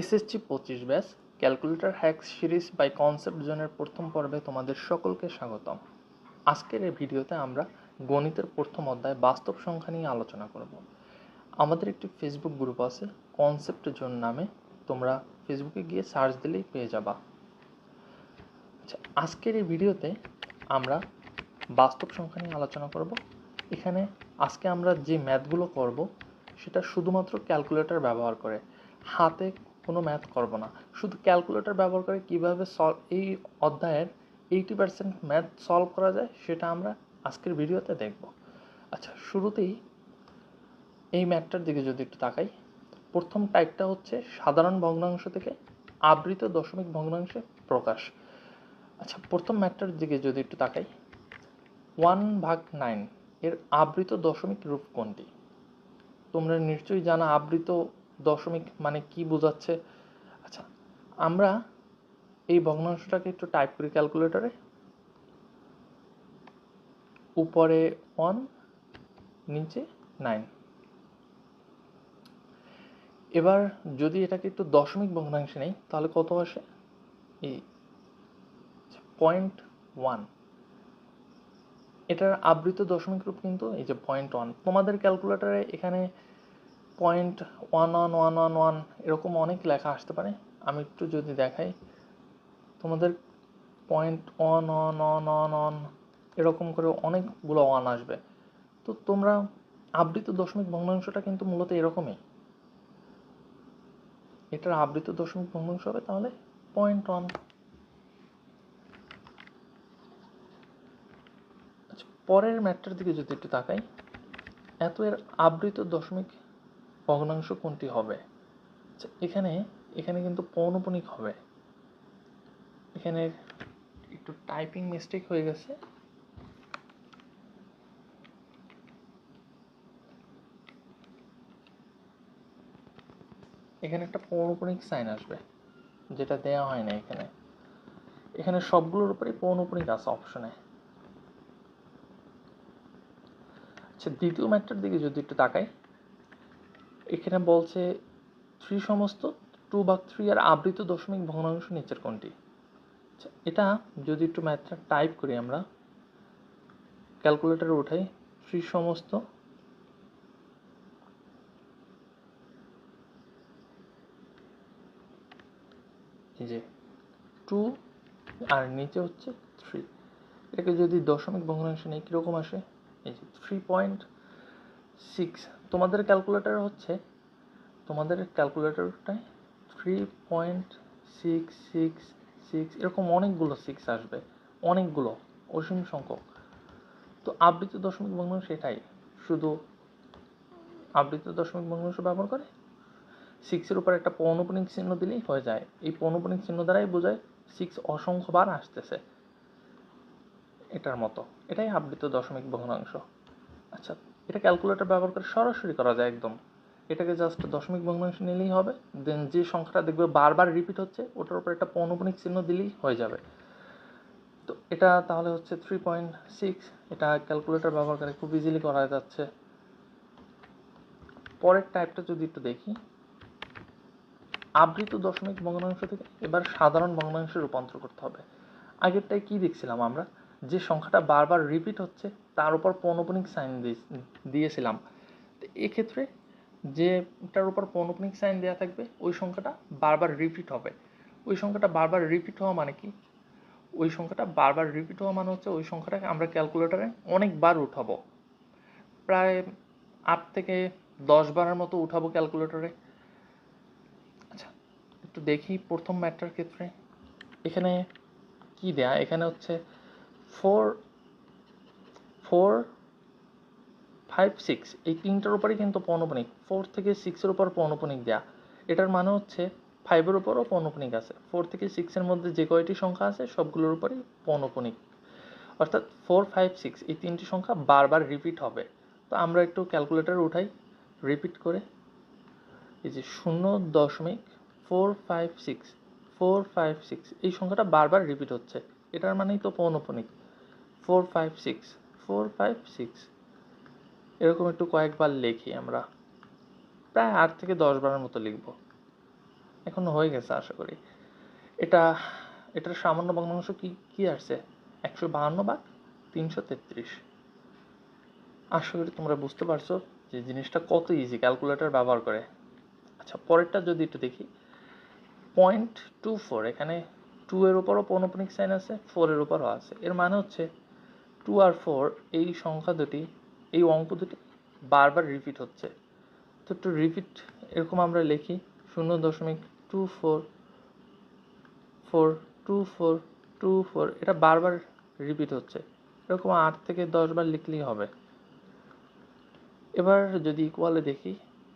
SSC পঁচিশ batch calculator hacks series by concept জোনের প্রথম পর্বে তোমাদের সকলকে স্বাগতম। আজকের এই ভিডিওতে আমরা গণিতের প্রথম অধ্যায় বাস্তব সংখ্যা নিয়ে আলোচনা করব। আমাদের একটি ফেসবুক গ্রুপ আছে কনসেপ্ট জোন নামে। তোমরা ফেসবুকে গিয়ে সার্চ দিলেই পেয়ে যাবা। আচ্ছা আজকের এই ভিডিওতে আমরা বাস্তব সংখ্যা নিয়ে আলোচনা করব। এখানে আজকে আমরা যে ম্যাথগুলো করব, সেটা শুধুমাত্র ক্যালকুলেটর ব্যবহার করে। হাতে কোনো ম্যাথ করব না। শুধু ক্যালকুলেটর ব্যবহার করে কীভাবে সলভ এই অধ্যায়ের এইটি পার্সেন্ট ম্যাথ সলভ করা যায়, সেটা আমরা আজকের ভিডিওতে দেখব। আচ্ছা শুরুতেই এই ম্যাথটার দিকে যদি একটু তাকাই, প্রথম টাইপটা হচ্ছে সাধারণ ভগ্নাংশ থেকে আবৃত দশমিক ভগ্নাংশে প্রকাশ। আচ্ছা প্রথম ম্যাথটার দিকে যদি একটু তাকাই ওয়ান ভাগ নাইন এর আবৃত দশমিক রূপ কোনটি? তোমরা নিশ্চয়ই জানা আবৃত দশমিক মানে কি বোঝাচ্ছে? আচ্ছা আমরা এই ভগ্নাংশটাকে একটু টাইপ করি ক্যালকুলেটরে উপরে ওয়ান নিচে নাইন এবার যদি এটাকে একটু দশমিক ভগ্নাংশে নেই, তাহলে কত আসে? এই পয়েন্ট ওয়ান এটার আবৃত দশমিক রূপ কিন্তু এই যে পয়েন্ট ওয়ান তোমাদের ক্যালকুলেটারে এখানে point one one one one one এরকম অনেক লেখা আসতে পারে। আমি একটু যদি দেখাই, তোমাদের point one one one one one এরকম করে অনেকগুলো ওয়ান আসবে। তো তোমরা আবৃত দশমিক ভগ্নাংশটা কিন্তু মূলত এরকমই। এটার আবৃত দশমিক ভগ্নাংশ হবে তাহলে পয়েন্ট ওয়ান আচ্ছা পরের ম্যাটটার দিকে যদি একটু তাকাই, এত এর আবৃত দশমিক ভগ্নাংশ কোনটি হবে? আচ্ছা এখানে এখানে কিন্তু পৌনপুনিক হবে। এখানে একটু টাইপিং মিস্টেক হয়ে গেছে। এখানে একটা পৌনপুনিক সাইন আসবে, যেটা দেয়া হয় না এখানে। এখানে সবগুলোর উপরেই পৌনপুনিক আছে অপশনে আচ্ছা দ্বিতীয় ম্যাটটার দিকে যদি একটু তাকাই এখানে বলছে থ্রি সমস্ত টু বা থ্রি আর আবৃত দশমিক ভগ্নাংশ নিচের কোনটি? আচ্ছা এটা যদি একটু ম্যাথটা টাইপ করি আমরা ক্যালকুলেটারে উঠাই থ্রি সমস্ত যে টু আর নিচে হচ্ছে থ্রি এটাকে যদি দশমিক ভগ্নাংশ নেই, কীরকম আসে? এই যে থ্রি পয়েন্ট সিক্স তোমাদের ক্যালকুলেটার হচ্ছে, তোমাদের ক্যালকুলেটরটায় three point six six six এরকম অনেকগুলো সিক্স আসবে, অনেকগুলো, অসীম সংখ্যক। তো আবৃত দশমিক ভগ্নাংশ এটাই শুধু আবৃত দশমিক ভগ্নাংশ ব্যবহার করে সিক্সের উপর একটা পৌনপুনিক চিহ্ন দিলেই হয়ে যায়। এই পৌনপুনিক চিহ্ন দ্বারাই বোঝায় সিক্স অসংখ্যবার আসতেছে। এটার মতো, এটাই আবৃত দশমিক ভগ্নাংশ আচ্ছা এটা ক্যালকুলেটর ব্যবহার করে সরাসরি করা যায় একদম। এটাকে জাস্ট দশমিক ভগ্নাংশ নিলেই হবে দেন যে সংখ্যাটা দেখবে বারবার রিপিট হচ্ছে, ওটার উপর একটা পৌনপুনিক চিহ্ন দিলেই হয়ে যাবে। তো এটা তাহলে হচ্ছে থ্রি পয়েন্ট সিক্স এটা ক্যালকুলেটর ব্যবহার করে খুব ইজিলি করা যাচ্ছে। পরের টাইপটা যদি একটু দেখি, আবৃত দশমিক ভগ্নাংশ থেকে এবার সাধারণ ভগ্নাংশে রূপান্তর করতে হবে। আগেরটায় কি দেখছিলাম আমরা? যে সংখ্যাটা বারবার রিপিট হচ্ছে তার উপর পৌনপুনিক সাইন দিয়েছিলাম। তো এক্ষেত্রে যেটার উপর পৌনপুনিক সাইন দেওয়া থাকবে, ওই সংখ্যাটা বারবার রিপিট হবে। ওই সংখ্যাটা বারবার রিপিট হওয়া মানে কি? ওই সংখ্যাটা বারবার রিপিট হওয়া মানে হচ্ছে ওই সংখ্যাটাকে আমরা ক্যালকুলেটারে অনেকবার উঠাবো। প্রায় আট থেকে দশ বারের মতো উঠাবো ক্যালকুলেটরে আচ্ছা একটু দেখি প্রথম ম্যাটটার ক্ষেত্রে। এখানে কি দেয়া? এখানে হচ্ছে ফোর ফোর ফাইভ সিক্স এই তিনটার উপরেই কিন্তু পৌনপুনিক। ফোর থেকে সিক্সের উপর পৌনপুনিক দেয়া। এটার মানে হচ্ছে ফাইভের উপরও পৌনপুনিক আছে। ফোর থেকে সিক্সের মধ্যে যে কয়টি সংখ্যা আছে, সবগুলোর উপরেই পৌনপুনিক। অর্থাৎ ফোর ফাইভ সিক্স এই তিনটি সংখ্যা বারবার রিপিট হবে। তো আমরা একটু ক্যালকুলেটার উঠাই। রিপিট করে এই যে শূন্য দশমিক four five six four five six এই সংখ্যাটা বারবার রিপিট হচ্ছে। এটার মানেই তো পৌনপুনিক। Four five six four five six এরকম একটু কয়েকবার লিখি আমরা। প্রায় আট থেকে দশ বারের মতো লিখব। এখন হয়ে গেছে আশা করি। এটা, এটার সামান্য ভগ্নাংশ কি কি আসছে? একশো বাহান্ন বা তিনশো তেত্রিশ। আশা করি তোমরা বুঝতে পারছ যে জিনিসটা কত ইজি ক্যালকুলেটর ব্যবহার করে। আচ্ছা পরেরটা যদি একটু দেখি। পয়েন্ট টু ফোর এখানে টু এর উপরও পৌনপুনিক সাইন আছে ফোরের উপরও আছে। এর মানে হচ্ছে টু আর ফোর এই সংখ্যা দুটি, এই অঙ্ক দুটি বারবার রিপিট হচ্ছে। তো একটু রিপিট এরকম আমরা লিখি, শূন্য দশমিক two four four two four two four এটা বারবার রিপিট হচ্ছে। এরকম আট থেকে দশ বার লিখলেই হবে। এবার যদি ইকুয়ালে দেখি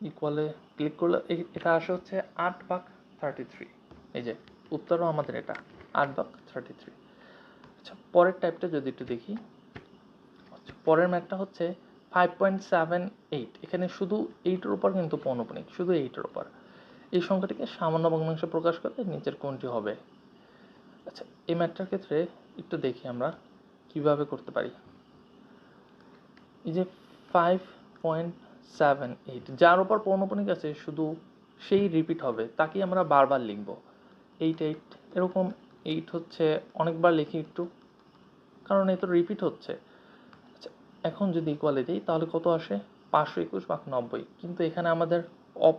ইকুয়ালে ক্লিক করলে এটা আসে হচ্ছে আট ভাগ থার্টি থ্রি এই যে, উত্তরও আমাদের এটা, আট ভাগ থার্টি থ্রি আচ্ছা পরের টাইপটা যদি একটু দেখি পরের ম্যাথটা হচ্ছে ফাইভ পয়েন্ট সেভেন এইট এখানে শুধু এইটের উপর কিন্তু পৌনপুনিক শুধু এইটের উপর। এই সংখ্যাটিকে সামান্য ভগ্নাংশে প্রকাশ করলে নিচের কোনটি হবে? আচ্ছা এই ম্যাথটার ক্ষেত্রে একটু দেখি আমরা কীভাবে করতে পারি। এই যে ফাইভ পয়েন্ট সেভেন এইট যার উপর পৌনপুনিক আছে, শুধু সেই রিপিট হবে তাকেই আমরা বারবার লিখব। এইট এইট এরকম এইট হচ্ছে, অনেকবার লিখি একটু, কারণ এ তো রিপিট হচ্ছে। এখন যদি ইকুয়ালে দিই, তাহলে কত আসে? পাঁচশো একুশ বা নব্বই। কিন্তু এখানে আমাদের অপ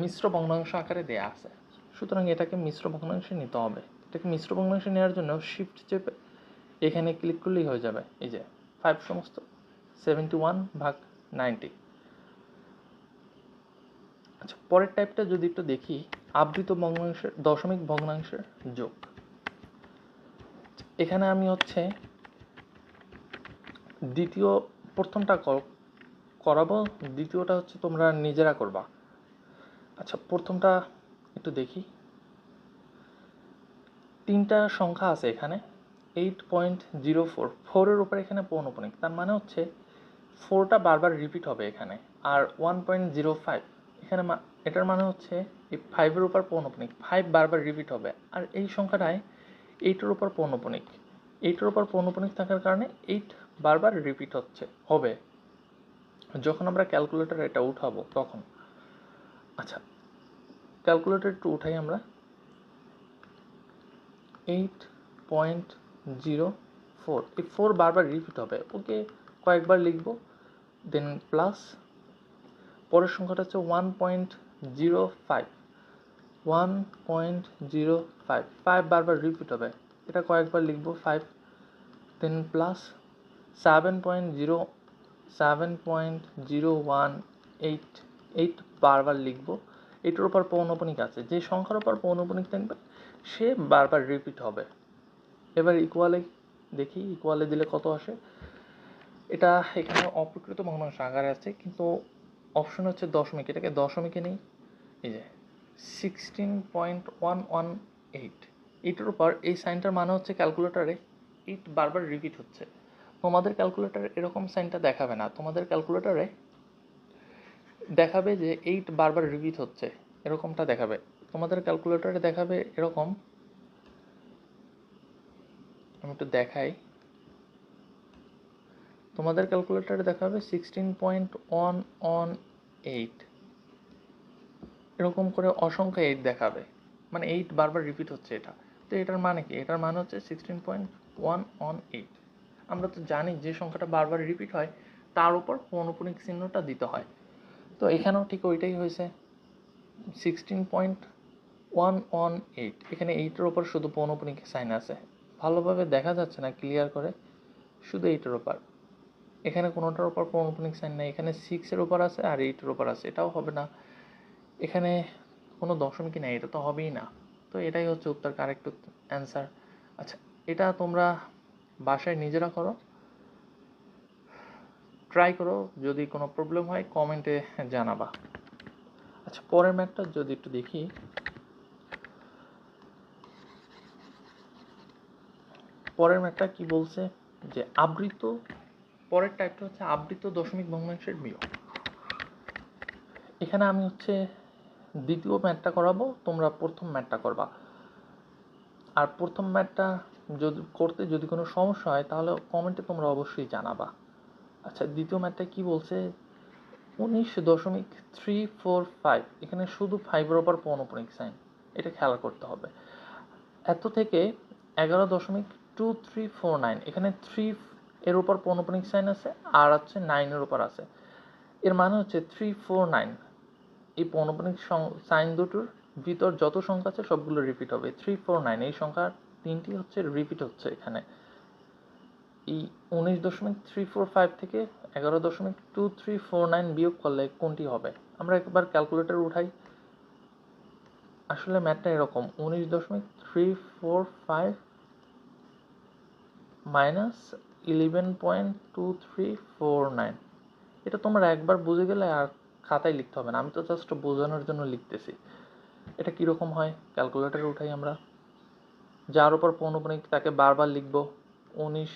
মিশ্র ভগ্নাংশ আকারে দেয়া আছে। সুতরাং এটাকে মিশ্র ভগ্নাংশে নিতে হবে। এটাকে মিশ্র ভগ্নাংশে নেওয়ার জন্য শিফট চেপে এখানে ক্লিক করলেই হয়ে যাবে। এই যে ফাইভ সমস্ত সেভেন্টি ওয়ান ভাগ নাইনটি আচ্ছা পরের টাইপটা যদি একটু দেখি, আবৃত ভগ্নাংশের, দশমিক ভগ্নাংশের যোগ। এখানে আমি হচ্ছে দ্বিতীয়, প্রথমটা কর- করাবো, দ্বিতীয়টা হচ্ছে তোমরা নিজেরা করবা। আচ্ছা প্রথমটা একটু দেখি। তিনটা সংখ্যা আছে এখানে এইট পয়েন্ট জিরো ফোর ফোরের উপরে এখানে পৌনপুনিক তার মানে হচ্ছে ফোরটা বারবার রিপিট হবে এখানে, আর ওয়ান পয়েন্ট জিরো ফাইভ এখানে এটার মানে হচ্ছে এই ফাইভের উপর পৌনপুনিক ফাইভ বারবার রিপিট হবে, আর এই সংখ্যাটায় এইটের উপর পৌনপুনিক এইটের উপর পৌনপুনিক থাকার কারণে এইট বারবার রিপিট হচ্ছে, হবে। যখন আমরা ক্যালকুলেটরে এটা উঠাবো, তখন। আচ্ছা ক্যালকুলেটর একটু উঠাই আমরা। এইট পয়েন্ট জিরো ফোর এই ফোর বারবার রিপিট হবে। ওকে কয়েকবার লিখব দেন প্লাস পরের সংখ্যাটা হচ্ছে one point zero five one point zero five five বারবার রিপিট হবে। এটা কয়েকবার লিখব five then plus seven point zero seven point zero one eight eight বারবার লিখব। এটার উপর পৌনপুনিক আছে। যে সংখ্যার উপর পৌনপুনিক থাকবে, সে বারবার রিপিট হবে। এবার ইকুয়ালে দেখি ইকুয়ালে দিলে কত আসে? এটা এখানে অপ্রকৃত ভগ্নাংশ আকারে আছে, কিন্তু অপশন হচ্ছে দশমিক। এটাকে দশমিকে নেই। এই যে sixteen point one one eight এইটার উপর এই সাইনটার মানে হচ্ছে ক্যালকুলেটারে এইট বারবার রিপিট হচ্ছে। তোমাদের ক্যালকুলেটারে এরকম সাইনটা দেখাবে না। তোমাদের ক্যালকুলেটারে দেখাবে যে এইট বারবার রিপিট হচ্ছে, এরকমটা দেখাবে। তোমাদের ক্যালকুলেটরে দেখাবে এরকম। আমি একটু দেখাই। তোমাদের ক্যালকুলেটরে দেখাবে sixteen point one one eight এরকম করে অসংখ্য এইট দেখাবে। মানে এইট বারবার রিপিট হচ্ছে এটা। তো এটার মানে কি? এটার মানে হচ্ছে sixteen point one one eight আমরা তো জানি যে সংখ্যাটা বারবার রিপিট হয়, তার উপর পৌনপুনিক চিহ্নটা দিতে হয়। তো এখানেও ঠিক ওইটাই হয়েছে। Sixteen point one one eight এখানে এইটের ওপর শুধু পৌনপুনিক সাইন আছে। ভালোভাবে দেখা যাচ্ছে না ক্লিয়ার করে শুধু এইটের ওপর এখানে কোনোটার ওপর পৌনপুনিক সাইন নেই। এখানে সিক্সের ওপর আছে আর এইটের ওপর আছে। এটাও হবে না। এখানে কোনো দশমিকই নেই, এটা তো হবেই না। তো এটাই হচ্ছে উত্তর কারেক্ট অ্যান্সার আচ্ছা এটা তোমরা বাসায় নিজেরা করো। ট্রাই করো, যদি কোনো প্রবলেম হয় কমেন্টে জানাবা। আচ্ছা পরের ম্যাথটা যদি একটু দেখি। পরের ম্যাথটা কি বলছে? যে আবৃত, পরের টাইপটা হচ্ছে আবৃত দশমিক ভগ্নাংশের বিয়োগ এখানে আমি হচ্ছে দ্বিতীয় ম্যাটটা করাবো, তোমরা প্রথম ম্যাথটা করবা। আর প্রথম ম্যাথটা যদি করতে যদি কোনো সমস্যা হয়, তাহলে কমেন্টে তোমরা অবশ্যই জানাবা। আচ্ছা দ্বিতীয় ম্যাথটা কি বলছে? উনিশ দশমিক থ্রি ফোর ফাইভ, এখানে শুধু ফাইভের ওপর পৌনপুনিক সাইন এটা খেয়াল করতে হবে। এত থেকে এগারো দশমিক টু থ্রি ফোর নাইন, এখানে থ্রি এর উপর পৌনপুনিক সাইন আছে, আর হচ্ছে নাইনের উপর আছে। এর মানে হচ্ছে থ্রি ফোর নাইন, এই পৌনপুনিক সাইন দুটোর ভিতর যত সংখ্যা আছে সবগুলো রিপিট হবে। থ্রি ফোর নাইন, এই সংখ্যা তিনটি হচ্ছে রিপিট হচ্ছে এখানে। এই উনিশ দশমিক থ্রি ফোর ফাইভ থেকে এগারো দশমিক টু থ্রি ফোর নাইন বিয়োগ করলে কোনটি হবে? আমরা একবার ক্যালকুলেটর উঠাই। আসলে ম্যাথটা এরকম, উনিশ দশমিক three four five minus eleven point two three four nine এটা তোমরা একবার বুঝে গেলে আর খাতায় লিখতে হবে না। আমি তো জাস্ট বোঝানোর জন্য লিখতেছি। এটা কীরকম হয়? ক্যালকুলেটারে উঠাই আমরা। যার উপর পৌনপুনিক তাকে বারবার লিখব, উনিশ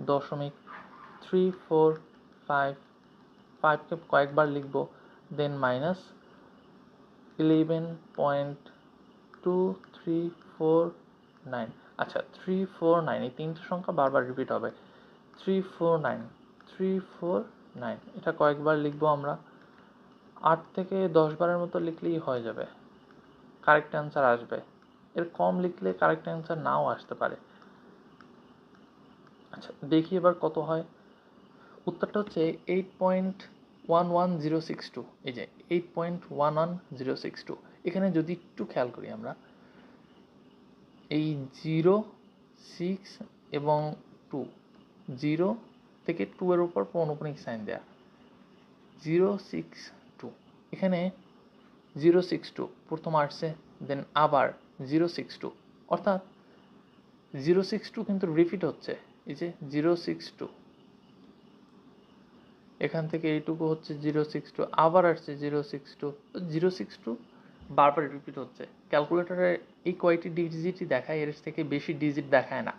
দশমিক থ্রি ফোর ফাইভ ফাইভকে কয়েকবার লিখব then minus eleven point two three four nine আচ্ছা থ্রি ফোর নাইন এই তিনটে সংখ্যা বারবার রিপিট হবে। Three four nine three four nine এটা কয়েকবার লিখব আমরা। আট থেকে দশ বারের মতো লিখলেই হয়ে যাবে। কারেক্ট অ্যান্সার আসবে। এর কম লিখলে কারেক্ট অ্যান্সার নাও আসতে পারে। আচ্ছা দেখি এবার কত হয়। উত্তরটা হচ্ছে eight point one one zero six two এই যে eight point one one zero six two এখানে যদি একটু খেয়াল করি আমরা, এই জিরো সিক্স এবং টু জিরো থেকে টু এর উপর পৌনপুনিক সাইন দেয়া। জিরো সিক্স টু এখানে জিরো সিক্স টু প্রথম আসছে দেন আবার জিরো সিক্স টু। অর্থাৎ জিরো সিক্স টু কিন্তু রিপিট হচ্ছে। এই যে জিরো সিক্স টু। এখান থেকে এইটুকু হচ্ছে জিরো সিক্স টু, আবার আসছে zero six two. Zero six two বারবার রিপিট হচ্ছে। ক্যালকুলেটারে এই কয়টি ডিজিটই দেখায়, এর থেকে বেশি ডিজিট দেখায় না।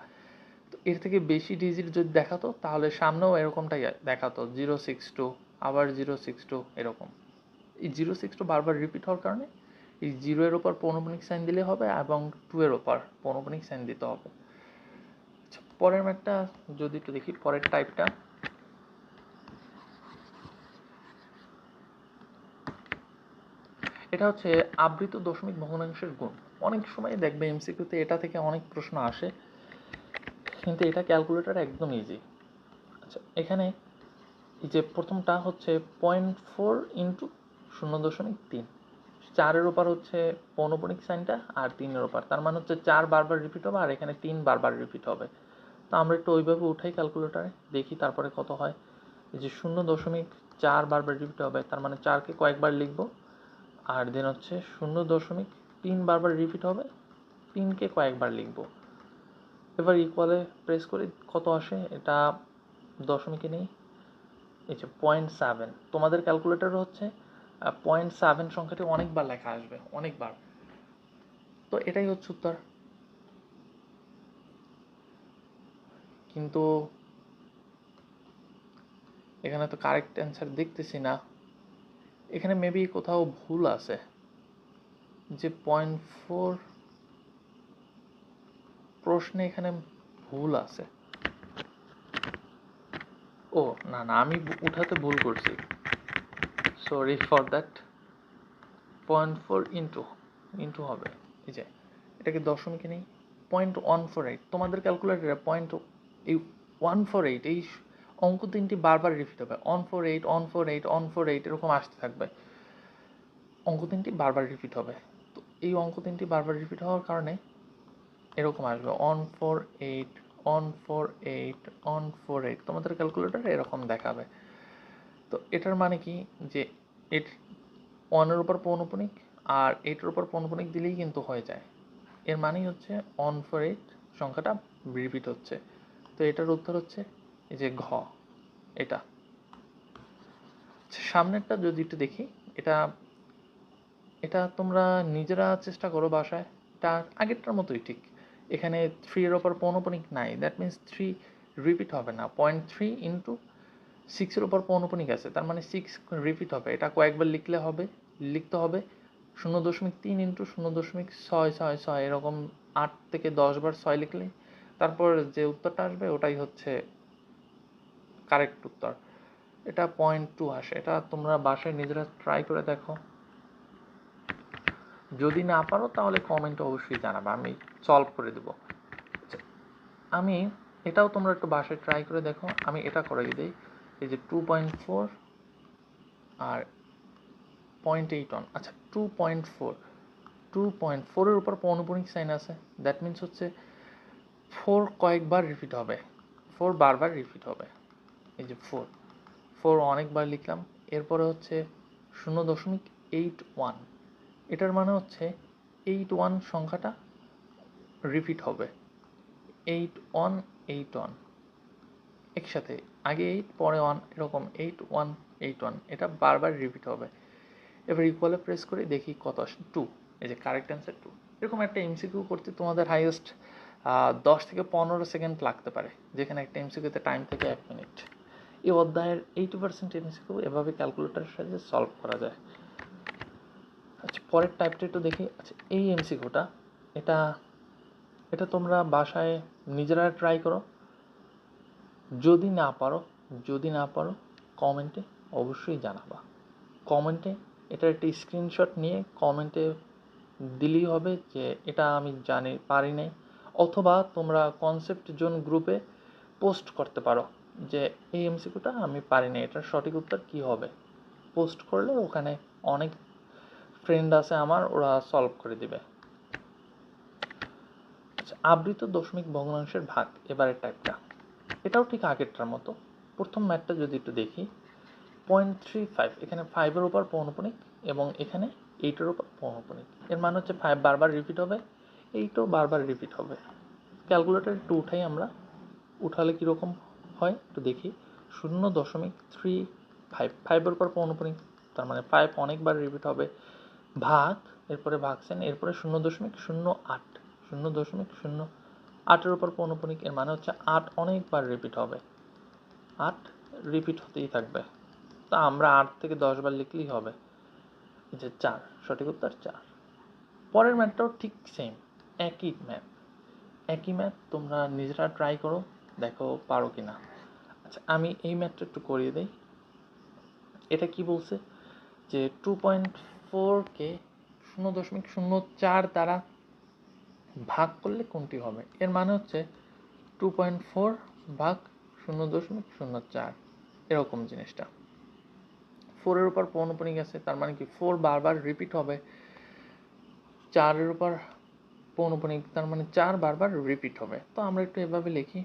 তো এর থেকে বেশি ডিজিট যদি দেখাতো, তাহলে সামনেও এরকমটাই দেখাতো, জিরো সিক্স টু, আবার জিরো সিক্স টু, এরকম। এই জিরো সিক্স টু বারবার রিপিট হওয়ার কারণে এই জিরো এর ওপর পৌনপুনিক সাইন দিলে হবে এবং টু এর ওপর পৌনপুনিক সাইন দিতে হবে। আচ্ছা পরের ম্যাথটা যদি একটু দেখি, পরের টাইপটা। এটা হচ্ছে আবৃত দশমিক ভগ্নাংশের গুণ। অনেক সময় দেখবে এমসিকিউতে এটা থেকে অনেক প্রশ্ন আসে, কিন্তু এটা ক্যালকুলেটার একদম ইজি আচ্ছা এখানে এই যে প্রথমটা হচ্ছে পয়েন্ট ফোর ইন্টু শূন্য দশমিক তিন। চারের ওপর হচ্ছে পৌনপণিক সাইনটা আর তিনের ওপর। তার মানে হচ্ছে চার বারবার রিপিট হবে আর এখানে তিন বারবার রিপিট হবে। তো আমরা একটু ওইভাবে উঠাই ক্যালকুলেটারে দেখি তারপরে কত হয়। এই যে শূন্য দশমিক চার বারবার রিপিট হবে, তার মানে চারকে কয়েকবার লিখব। আর দেন হচ্ছে শূন্য দশমিক তিন বারবার রিপিট হবে, তিনকে কয়েকবার লিখব। এবার ইকুয়ালে প্রেস করে, কত আসে? এটা দশমিকে নেই। এই যে পয়েন্ট সেভেন তোমাদের ক্যালকুলেটর হচ্ছে পয়েন্ট সেভেন সংখ্যাটি অনেকবার লেখা আসবে, অনেকবার। তো এটাই হচ্ছে উত্তর। কিন্তু এখানে তো কারেক্ট অ্যান্সার দেখতেছি না। এখানে মেবি কোথাও ভুল আছে, যে পয়েন্ট ফোর প্রশ্নে এখানে ভুল আছে। ও, না না, আমি উঠাতে ভুল করছি। Sorry for that point four into into হবে। এই যে এটাকে দশমিকে নেই? পয়েন্ট ওয়ান ফোর এইট তোমাদের ক্যালকুলেটারে পয়েন্ট এই ওয়ান ফোর এইট এই অঙ্ক তিনটি বারবার রিপিট হবে। One four eight one four eight one four eight এরকম আসতে থাকবে। অঙ্ক তিনটি বারবার রিপিট হবে। তো এই অঙ্ক তিনটি বারবার রিপিট হওয়ার কারণে এরকম আসবে। One four eight one four eight one four eight তোমাদের ক্যালকুলেটার এরকম দেখাবে। তো এটার মানে কি? যে এট ওয়ানের উপর পৌনপুনিক আর এইটের উপর পৌনপুনিক দিলেই কিন্তু হয়ে যায়। এর মানেই হচ্ছে অন ফর এইট সংখ্যাটা রিপিট হচ্ছে। তো এটার উত্তর হচ্ছে এই যে ঘ, এটা। সামনেরটা যদি একটু দেখি, এটা এটা তোমরা নিজেরা চেষ্টা করো বাসায়। এটা আগেরটার মতোই ঠিক। এখানে থ্রি এর ওপর পৌনপনিক নাই। দ্যাট মিন্স থ্রি রিপিট হবে না। পয়েন্ট থ্রি ইন্টু সিক্সের ওপর পৌনপনিক আছে তার মানে সিক্স রিপিট হবে। এটা কয়েকবার লিখলে হবে লিখতে হবে। শূন্য দশমিক তিন ইন্টু শূন্য দশমিক ছয় ছয় ছয় এরকম আট থেকে দশ বার ছয় লিখলে। তারপর যে উত্তরটা আসবে ওটাই হচ্ছে কারেক্ট উত্তর। এটা পয়েন্ট টু আসে। এটা তোমরা বাসায় নিজেরা ট্রাই করে দেখো। যদি না পারো তাহলে কমেন্টে অবশ্যই জানাবে। আমি সলভ করে দেবো। আচ্ছা, আমি এটাও তোমরা একটু বাসায় ট্রাই করে দেখো। আমি এটা করে দিই। এই যে টু পয়েন্ট ফোর আর পয়েন্ট এইট ওয়ান আচ্ছা two point four two point ফোরের উপর পৌনপুনিক সাইন আছে। দ্যাট মিন্স হচ্ছে ফোর কয়েকবার রিপিট হবে। ফোর বারবার রিপিট হবে। এই যে ফোর ফোর অনেকবার লিখলাম। এরপরে হচ্ছে শূন্য দশমিক এইট ওয়ান এটার মানে হচ্ছে এইট ওয়ান সংখ্যাটা রিপিট হবে। এইট ওয়ান এইট ওয়ান একসাথে আগে এইট পরে ওয়ান এরকম এইট ওয়ান এইট ওয়ান এটা বারবার রিপিট হবে। এবার ইকুয়ালে প্রেস করে দেখি কত টু এই যে কারেক্ট অ্যান্সার টু এরকম একটা এমসিকিউ করতে তোমাদের হাইয়েস্ট দশ থেকে পনেরো সেকেন্ড লাগতে পারে, যেখানে একটা এমসিকিউতে টাইম থেকে এক মিনিট এই অধ্যায়ের এইটি পার্সেন্ট এমসিকিউ এভাবে ক্যালকুলেটারের সাহায্যে সলভ করা যায়। আচ্ছা পরের টাইপটা একটু দেখি। আচ্ছা এই এমসিকিউটা এটা এটা তোমরা বাসায় নিজেরা ট্রাই করো। যদি না পারো, যদি না পারো কমেন্টে অবশ্যই জানাবা। কমেন্টে এটার একটি স্ক্রিনশট নিয়ে কমেন্টে দিলেই হবে যে, এটা আমি জানি, পারি নাই। অথবা তোমরা কনসেপ্ট জোন গ্রুপে পোস্ট করতে পারো যে, এই এমসিকিউটা আমি পারি না এটার সঠিক উত্তর কী হবে? পোস্ট করলে ওখানে অনেক ফ্রেন্ড আছে আমার, ওরা সলভ করে দিবে। আচ্ছা আবৃত দশমিক ভগ্নাংশের ভাগ এবারের টাইপটা এটাও ঠিক আগেরটার মতো। প্রথম ম্যাথটা যদি একটু দেখি পয়েন্ট থ্রি ফাইভ এখানে ফাইভের উপর পৌনপনিক এবং এখানে এইটের উপর পৌনপনিক। এর মানে হচ্ছে ফাইভ বারবার রিপিট হবে এইটও বারবার রিপিট হবে। ক্যালকুলেটার একটু উঠাই আমরা উঠালে কীরকম হয় একটু দেখি। শূন্য দশমিক থ্রি ফাইভ ফাইভের উপর পৌনপনিক, তার মানে ফাইভ অনেকবার রিপিট হবে। ভাগ, এরপরে ভাগছেন, এরপরে শূন্য দশমিক শূন্য আট, শূন্য দশমিক শূন্য আটের উপর পৌনপনিক এর মানে হচ্ছে আট অনেকবার রিপিট হবে। আট রিপিট হতেই থাকবে। তা আমরা আট থেকে দশ বার লিখলেই হবে যে চার, সঠিক উত্তর চার। পরের ম্যাথটাও ঠিক সেম একই ম্যাথ একই ম্যাথ তোমরা নিজেরা ট্রাই করো, দেখো পারো কি না আচ্ছা আমি এই ম্যাথটা একটু করিয়ে দিই। এটা কি বলছে? যে টু পয়েন্ট ফোরকে শূন্য দশমিক শূন্য চার দ্বারা ভাগ করলে কোনটি হবে? এর মানে হচ্ছে টু পয়েন্ট ফোর ভাগ শূন্য দশমিক শূন্য চার। এরকম জিনিসটা। ফোরের উপর পৌনপনিক আছে, তার মানে কি ফোর বারবার রিপিট হবে। চারের উপর পৌনপনিক তার মানে চার বারবার রিপিট হবে। তো আমরা একটু এভাবে লিখি,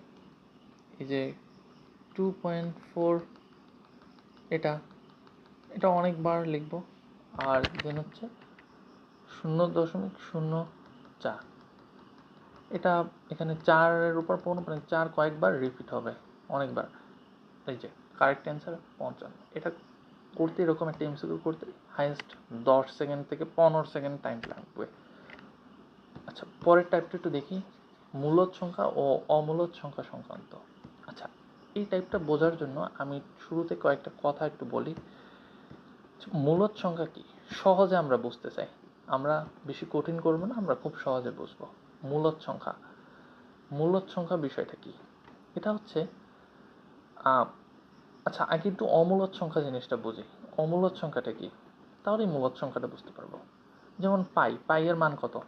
এই যে টু পয়েন্ট ফোর এটা এটা অনেকবার লিখব। আর দেন হচ্ছে শূন্য দশমিক শূন্য চার। এটা এখানে চারের উপর পৌনপনিক চার কয়েকবার রিপিট হবে, অনেকবার। এই যে কারেক্ট অ্যান্সার পঞ্চান্ন। এটা করতে এরকম একটা এমসিকিউ করতে হাইয়েস্ট দশ সেকেন্ড থেকে পনেরো সেকেন্ড টাইম লাগবে। আচ্ছা পরের টাইপটা একটু দেখি। মূলদ সংখ্যা ও অমূলদ সংখ্যা সংক্রান্ত। আচ্ছা এই টাইপটা বোঝার জন্য আমি শুরুতে কয়েকটা কথা একটু বলি। মূলদ সংখ্যা কি? সহজে আমরা বুঝতে চাই। আমরা বেশি কঠিন করব না, আমরা খুব সহজে বুঝব। মূলদ সংখ্যা। মূলদ সংখ্যা বিষয়টা কি? এটা হচ্ছে আচ্ছা আগে একটু অমূলদ সংখ্যা জিনিসটা বুঝি। অমূলদ সংখ্যাটা কি? তাহলেই মূলদ সংখ্যাটা বুঝতে পারব। যেমন পাই পাই এর মান কত?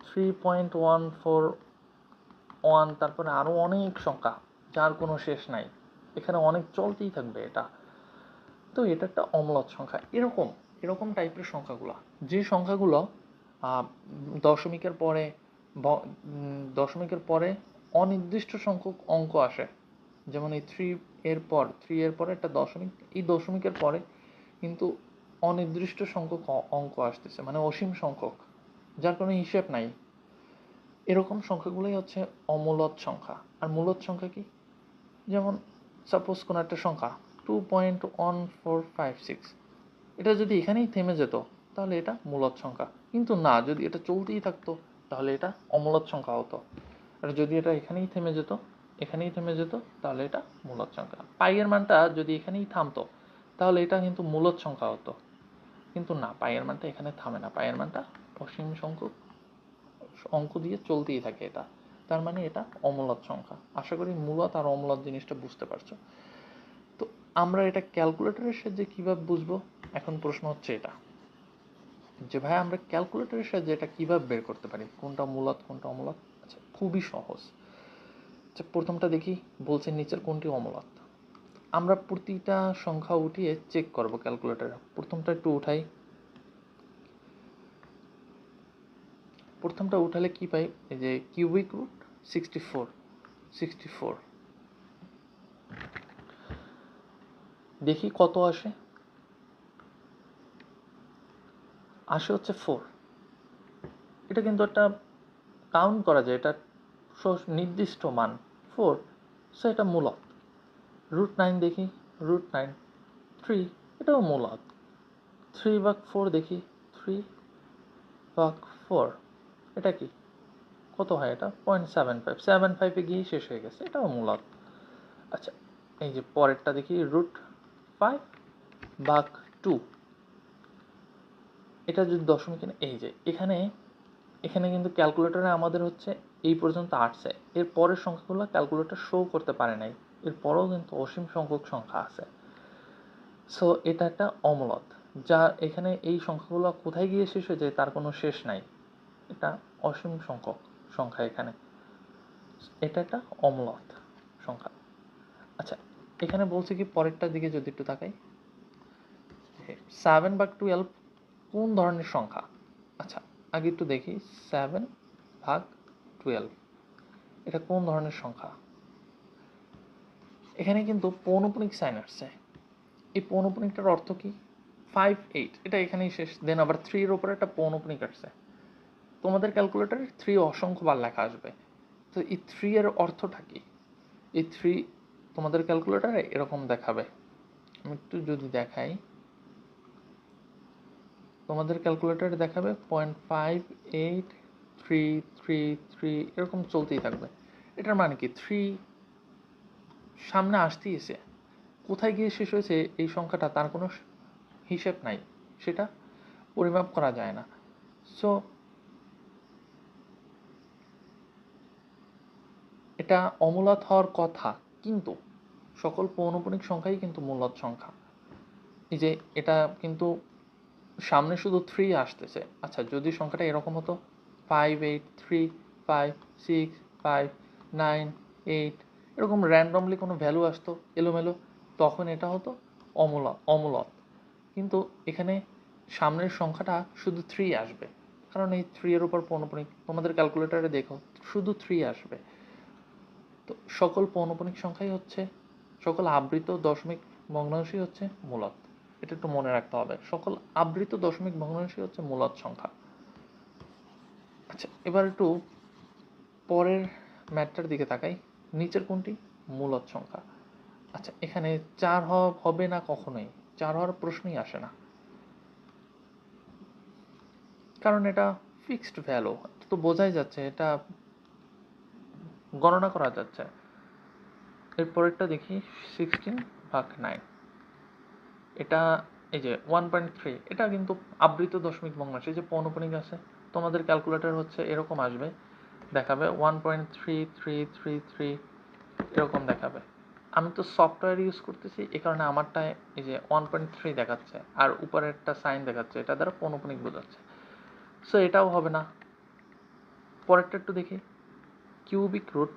Three point one four one তারপরে আরও অনেক সংখ্যা, যার কোনো শেষ নাই। এখানে অনেক চলতেই থাকবে এটা। তো এটা একটা অমূলদ সংখ্যা। এরকম এরকম টাইপের সংখ্যাগুলো। যে সংখ্যাগুলো দশমিকের পরে দশমিকের পরে অনির্দিষ্ট সংখ্যক অঙ্ক আসে। যেমন এই থ্রি এর পর থ্রি এর পরে একটা দশমিক, এই দশমিকের পরে কিন্তু অনির্দিষ্ট সংখ্যক অঙ্ক আসতেছে মানে অসীম সংখ্যক, যার কোনো হিসেব নাই। এরকম সংখ্যাগুলোই হচ্ছে অমূলত সংখ্যা। আর মূলত সংখ্যা কি? যেমন সাপোজ কোনো একটা সংখ্যা two point one four five six এটা যদি এখানেই থেমে যেত, তাহলে এটা মূলত সংখ্যা। কিন্তু না, যদি এটা চলতেই থাকতো তাহলে এটা অমূলদ সংখ্যা হতো। আর যদি এটা এখানেই থেমে যেত, এখানেই থেমে যেত, তাহলে এটা মূলদ সংখ্যা। পাইয়ের মানটা যদি এখানেই থামতো, তাহলে এটা কিন্তু মূলদ সংখ্যা হতো। কিন্তু না পাইয়ের মানটা এখানে থামে না। পাইয়ের মানটা অসীম সংখ্যক অঙ্ক দিয়ে চলতেই থাকে এটা। তার মানে এটা অমূলদ সংখ্যা। আশা করি মূলত আর অমূলদ জিনিসটা বুঝতে পারছ। তো আমরা এটা ক্যালকুলেটরের সাহায্যে কীভাবে বুঝব? এখন প্রশ্ন হচ্ছে এটা। যে ভাই, আমরা ক্যালকুলেটরের সাহায্যে এটা কীভাবে বের করতে পারি? কোনটা মূলত কোনটা অমূলত আচ্ছা খুবই সহজ। আচ্ছা প্রথমটা দেখি, বলছে নিচের কোনটি অমূলত আমরা প্রতিটা সংখ্যা উঠিয়ে চেক করব ক্যালকুলেটরে প্রথমটা একটু উঠাই। প্রথমটা উঠালে কি পাই? এই যে cubic root sixty four sixty four দেখি কত আসে। আসে হচ্ছে ফোর এটা কিন্তু একটা কাউন্ট করা যায়, এটা নির্দিষ্ট মান। ফোর সো এটা মূলত। রুট নাইন দেখি রুট নাইন থ্রি এটাও মূলত। থ্রি ভাগ ফোর দেখি থ্রি ভাগ ফোর এটা কি? কত হয় এটা? পয়েন্ট সেভেন ফাইভ সেভেন ফাইভে গিয়েই শেষ হয়ে গেছে, এটাও মূলত। আচ্ছা এই যে পরেরটা দেখি রুট ফাইভ ভাগ টু এটা যদি দশমিক এই যে, এখানে এখানে কিন্তু ক্যালকুলেটরে আমাদের হচ্ছে এই পর্যন্ত আসছে। এর পরের সংখ্যাগুলো ক্যালকুলেটর শো করতে পারে নাই। এর পরেও কিন্তু অসীম সংখ্যক সংখ্যা আছে। সো এটা একটা অমলত। যা এখানে এই সংখ্যাগুলো কোথায় গিয়ে শেষ হয়ে যায় তার কোনো শেষ নাই। এটা অসীম সংখ্যক সংখ্যা এখানে। এটা একটা অমলত সংখ্যা। আচ্ছা এখানে বলছে কি পরেরটার দিকে যদি একটু তাকাই। সেভেন বা টুয়েলভ কোন ধরনের সংখ্যা? আচ্ছা আগে একটু দেখি সেভেন ভাগ টুয়েলভ এটা কোন ধরনের সংখ্যা? এখানে কিন্তু পৌনপুনিক সাইন আসছে। এই পৌনপুনিকটার অর্থ কি? ফাইভ এইট এটা এখানেই শেষ। দেন আবার থ্রির ওপরে একটা পৌনপুনিক আসছে। তোমাদের ক্যালকুলেটারে থ্রি অসংখ্যবার লেখা আসবে। তো এই থ্রি এর অর্থটা কি? এই থ্রি তোমাদের ক্যালকুলেটারে এরকম দেখাবে। আমি একটু যদি দেখাই। তোমাদের ক্যালকুলেটারে দেখাবে point five eight three three three এরকম চলতেই থাকবে। এটার মানে কি? থ্রি সামনে আসতেই এসে, কোথায় গিয়ে শেষ হয়েছে এই সংখ্যাটা তার কোনো হিসেব নাই, সেটা পরিমাপ করা যায় না। সো এটা অমূলত হওয়ার কথা, কিন্তু সকল পৌনপুনিক সংখ্যাই কিন্তু মূলত সংখ্যা। এই যে, এটা কিন্তু সামনে শুধু থ্রি আসতেছে। আচ্ছা যদি সংখ্যাটা এরকম হতো five eight three five six five nine eight এরকম র্যান্ডমলি কোনো ভ্যালু আসতো, এলোমেলো, তখন এটা হতো অমূল অমূলত। কিন্তু এখানে সামনের সংখ্যাটা শুধু থ্রি আসবে। কারণ এই থ্রি এর উপর পৌনপুনিক, তোমাদের ক্যালকুলেটারে দেখো, শুধু থ্রি আসবে। তো সকল পৌনপুনিক সংখ্যাই হচ্ছে, সকল আবৃত দশমিক ভগ্নাংশই হচ্ছে মূলত। এটা একটু মনে রাখতে হবে। সকল আবৃত দশমিক ভগ্নাংশই হচ্ছে মূলত সংখ্যা। আচ্ছা এবার একটু পরের ম্যাটটার দিকে তাকাই। নিচের কোনটি? মূলত সংখ্যা। আচ্ছা এখানে চার হবে না কখনোই? চার হওয়ার প্রশ্নই আসে না। কারণ এটা ফিক্সড ভ্যালু তো বোঝাই যাচ্ছে, এটা গণনা করা যাচ্ছে। এর পরেরটা দেখি সিক্সটিন ভাগ নাইন এটা এই যে ওয়ান পয়েন্ট থ্রি এটা কিন্তু আবৃত দশমিক ভগ্নাংশ এই যে পৌনপুনিক আছে, তোমাদের ক্যালকুলেটর হচ্ছে এরকম আসবে, দেখাবে one point three three three three এরকম দেখাবে। আমি তো সফটওয়্যার ইউজ করতেছি এই কারণে আমারটায় এই যে ওয়ান পয়েন্ট থ্রি দেখাচ্ছে, আর উপরে একটা সাইন দেখাচ্ছে, এটা দ্বারা পৌনপুনিক বোঝাচ্ছে। সো এটাও হবে না। পরেরটা একটু দেখি। কিউবিক রুট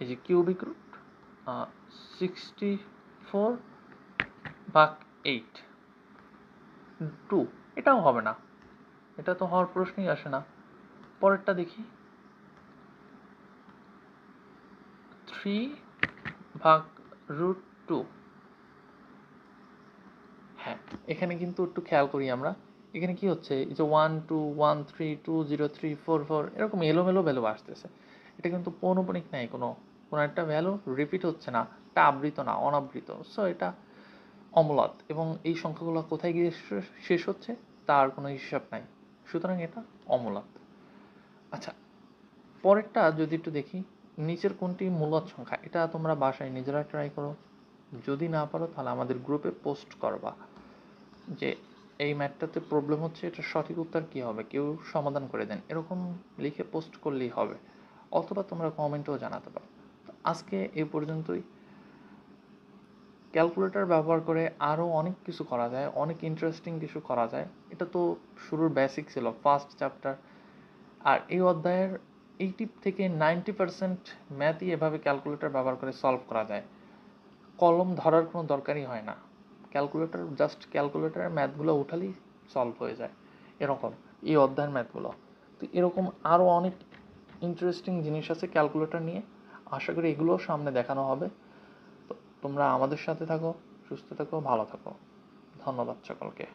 এই যে কিউবিক রুট সিক্সটি ফোর ভাগ এইট। টু, এটাও হবে না। এটা তো হওয়ার প্রশ্নই আসে না। পরেরটা দেখি। থ্রি ভাগ রুট টু। হ্যাঁ এখানে কিন্তু একটু খেয়াল করি আমরা। এখানে কি হচ্ছে? এই যে one two one three two zero three four four এরকম এলোমেলো ভ্যালু আসতেছে। এটা কিন্তু পৌনপুনিক নাই কোনো কোনো একটা ভ্যালু রিপিট হচ্ছে না, এটা আবৃত না, অনাবৃত। সো এটা অমূলত এবং এই সংখ্যাগুলো কোথায় গিয়ে শেষ- হচ্ছে? তার কোনো হিসাব নাই। সুতরাং এটা অমূলত আচ্ছা পরেরটা যদি একটু দেখি, নিচের কোনটি মূলত সংখ্যা? এটা তোমরা বাসায় নিজেরা ট্রাই করো। যদি না পারো, তাহলে আমাদের গ্রুপে পোস্ট করবা। যে এই ম্যাথটাতে প্রবলেম হচ্ছে, এটা সঠিক উত্তর কী হবে? কেউ সমাধান করে দেন। এরকম লিখে পোস্ট করলেই হবে। অথবা তোমরা কমেন্টেও জানাতে পারো। আজকে এই পর্যন্তই। ক্যালকুলেটর ব্যবহার করে আরও অনেক কিছু করা যায়, অনেক ইন্টারেস্টিং কিছু করা যায়। এটা তো শুরুর বেসিক ছিল ফার্স্ট চ্যাপ্টার আর এই অধ্যায়ের এইটি থেকে নাইনটি পার্সেন্ট ম্যাথই এভাবে ক্যালকুলেটর ব্যবহার করে সলভ করা যায়। কলম ধরার কোনো দরকারই হয় না। ক্যালকুলেটর জাস্ট ক্যালকুলেটরের ম্যাথগুলো উঠালেই সলভ হয়ে যায়। এরকম, এই অধ্যায়ের ম্যাথগুলো তো এরকম আরও অনেক ইন্টারেস্টিং জিনিস আছে ক্যালকুলেটর নিয়ে। আশা করি এগুলোও সামনে দেখানো হবে। তো তোমরা আমাদের সাথে থাকো, সুস্থ থাকো, ভালো থাকো। ধন্যবাদ সকলকে।